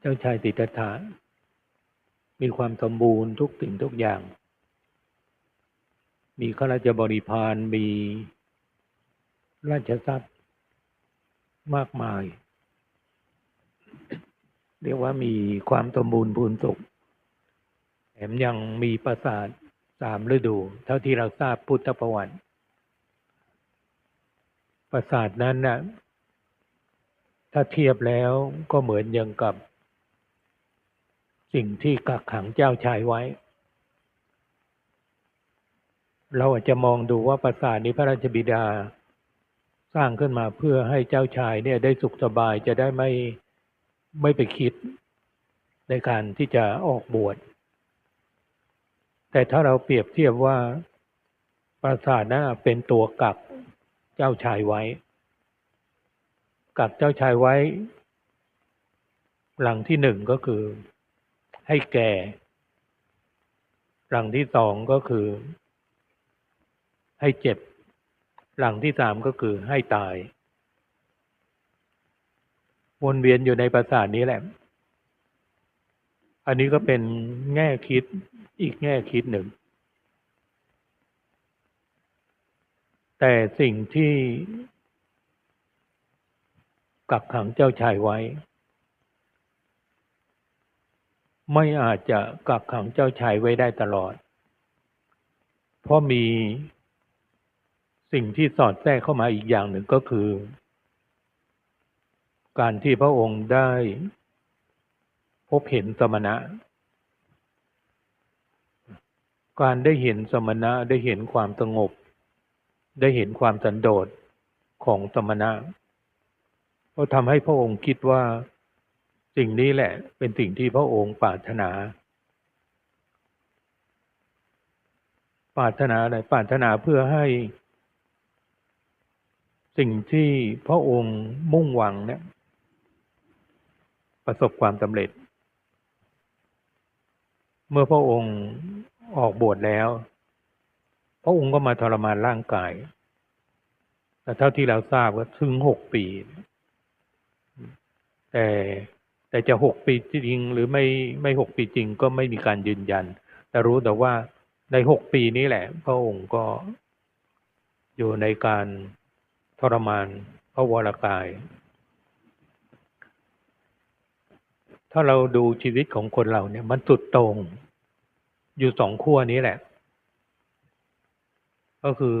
เจ้าชายสิทธัตถะมีความสมบูรณ์ทุกสิ่งทุกอย่าง มีข้าราชบริพารมีราชทรัพย์มากมาย เรียกว่ามีความสมบูรณ์พูนสุขแถมยังมีปราสาทสามฤดู เท่าที่เราทราบพุทธประวัติ ปราสาทนั้นนะ่ะถ้าเทียบแล้วก็เหมือนอย่างกับ สิ่งที่กักขังเจ้าชายไว้ เราอาจจะมองดูว่าปราสาทนี้พระราชบิดา สร้างขึ้นมาเพื่อให้เจ้าชายเนี่ยได้สุขสบายจะได้ไม่ไม่ไปคิดในการที่จะออกบวช แต่ถ้าเราเปรียบเทียบว่าปราสาทนั้นเป็นตัวกักเจ้าชายไว้ กักเจ้าชายไว้ หลังที่หนึ่งก็คือ ให้แก่ หลังที่สองก็คือ ให้เจ็บ หลังที่สามก็คือให้ตาย วนเวียนอยู่ในประสาทนี้แหละ อันนี้ก็เป็นแง่คิดอีกแง่คิดหนึ่ง แต่สิ่งที่กักขังเจ้าชายไว้ ไม่อาจจะกักขังเจ้าชายไว้ได้ตลอด เพราะมีสิ่งที่สอดแทรกเข้ามาอีกอย่างหนึ่งก็คือ การที่พระองค์ได้พบเห็นสมณะ การได้เห็นสมณะได้เห็นความสงบ ได้เห็นความสันโดษของสมณะก็ทำให้พระองค์คิดว่า สิ่งนี้แหละเป็นสิ่งที่พระองค์ปรารถนา ปรารถนาอะไรปรารถนาเพื่อให้ สิ่งที่พระองค์มุ่งหวังเนี่ยประสบความสำเร็จ เมื่อพระองค์ออกบวชแล้ว พระองค์ก็มาทรมานร่างกาย แต่เท่าที่เราทราบก็ถึงหกปี แต่ แต่จะหกปีจริง หรือไม่ไม่หกปีจริงก็ไม่มีการยืนยัน แต่รู้แต่ว่าในหกปีนี้แหละ พระองค์ก็อยู่ในการทรมานพระวรากาย ถ้าเราดูชีวิตของคนเราเนี่ย มันสุดตรง อยู่สองขั้วนี้แหละ ก็คือ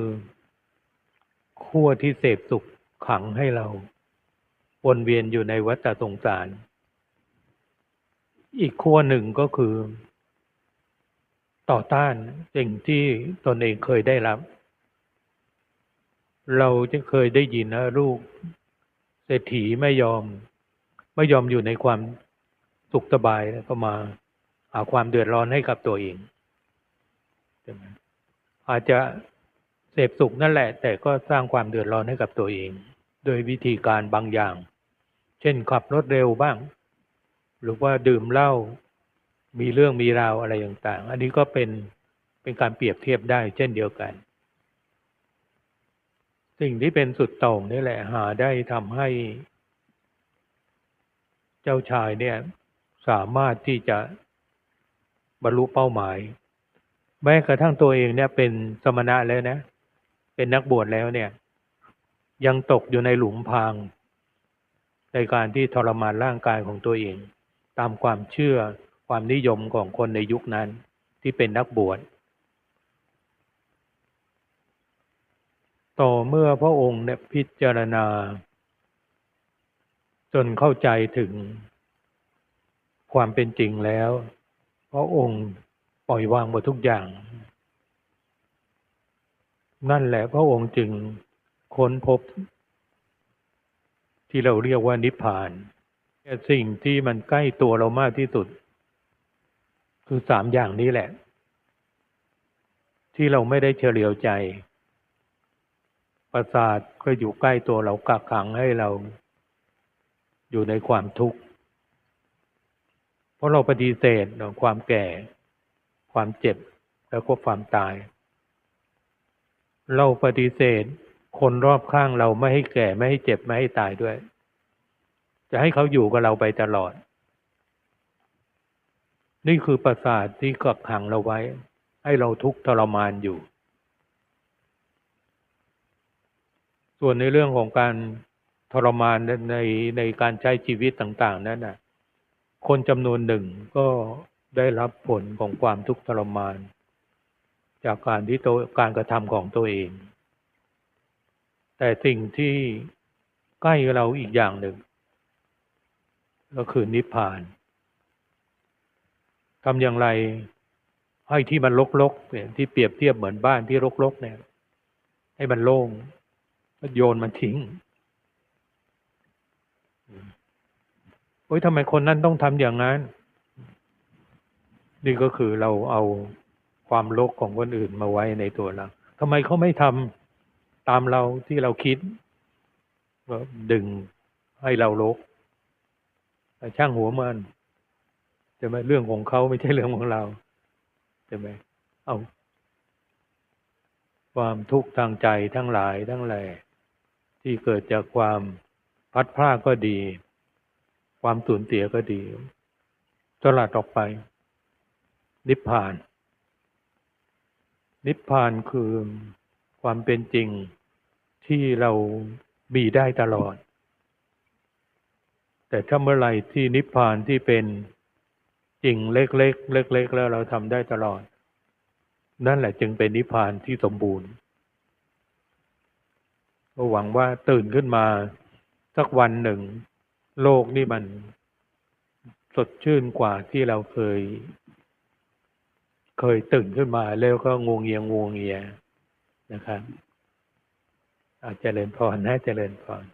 ขั้วที่เสพสุขขังให้เรา วนเวียนอยู่ในวัฏสงสาร อีกขั้วหนึ่งก็คือ ต่อต้านสิ่งที่ตนเองเคยได้รับ เราจะเคยได้ยินนะลูกเศรษฐีไม่ยอม ไม่ยอมอยู่ในความสุขสบายแล้วก็มาหาความเดือดร้อนให้กับตัวเองอาจจะเสพสุขนั่นแหละ แต่ก็สร้างความเดือดร้อนให้กับตัวเอง โดยวิธีการบางอย่าง เช่นขับรถเร็วบ้าง หรือว่าดื่มเหล้ามีเรื่องมีราวอะไรต่างๆ อันนี้ก็เป็นเป็นการเปรียบเทียบได้เช่นเดียวกัน สิ่งที่เป็นสุดโต่งนี่แหละหาได้ทำให้ เจ้าชายเนี่ยสามารถที่จะบรรลุเป้าหมาย แม้กระทั่งตัวเองเนี่ยเป็นสมณะแล้วนะ เป็นนักบวชแล้วเนี่ย ยังตกอยู่ในหลุมพรางในการที่ทรมานร่างกายของตัวเอง ตามความเชื่อความนิยมของคนในยุคนั้นที่เป็นนักบวช ต่อเมื่อพระองค์เนี่ยพิจารณา จนเข้าใจถึงความเป็นจริงแล้ว พระองค์ปล่อยวางหมดทุกอย่าง นั่นแหละพระองค์จึงค้นพบ ที่เราเรียกว่านิพพาน สิ่งที่มันใกล้ตัวเรามากที่สุด คือสามอย่างนี้แหละ ที่เราไม่ได้เฉลียวใจ ประสาทก็อยู่ใกล้ตัวเรากักขังให้เราอยู่ในความทุกข์ เพราะเราปฏิเสธความแก่ ความเจ็บแล้วก็ความตาย เราปฏิเสธคนรอบข้างเราไม่ให้แก่ไม่ให้เจ็บไม่ให้ตายด้วย จะให้เขาอยู่กับเราไปตลอด นี่คือประสาทที่กักขังเราไว้ ให้เราทุกข์ทรมานอยู่ ส่วนในเรื่องของการทรมานในในในการใช้ชีวิตต่าง ๆ นั้นน่ะคนจำนวนหนึ่งก็ได้รับผลของความทุกข์ทรมาน จากการที่ตัวการกระทำของตัวเอง แต่สิ่งที่ใกล้เราอีกอย่างหนึ่ง ก็คือนิพพานทำอย่างไรให้ที่มันรกๆเนี่ยที่เปรียบเทียบเหมือนบ้านที่รกๆเนี่ย ให้มันโล่งก็โยนมันทิ้งโอ้ยทำไมคนนั้นต้องทำอย่างนั้น นี่ก็คือเราเอาความโลกของคนอื่นมาไว้ในตัวเราทำไมเขาไม่ทำตามเราที่เราคิดว่าดึงให้เราโลก ช่างหัวมันใช่ไหมเรื่องของเขาไม่ใช่เรื่องของเราใช่ไหมเอา ความทุกข์ทางใจทั้งหลายทั้งแหล่ที่เกิดจากความพัดพลาดก็ดี ความสูญเสียก็ดีสลัดออกไป นิพพาน นิพพานคือความเป็นจริงที่เรามีได้ตลอด แต่ถ้าเมื่อไหร่ที่นิพพานที่เป็นจริงเล็กๆเล็ก ๆ แล้วเราทำได้ตลอด นั่นแหละจึงเป็นนิพพานที่สมบูรณ์ก็หวังว่าตื่นขึ้นมาสักวันหนึ่ง โลกนี่มันสดชื่นกว่าที่เราเคย เคยตื่นขึ้นมาแล้วก็งวงเงียงงวงเงียนะครับอาจจะเจริญพรนะเจริญพร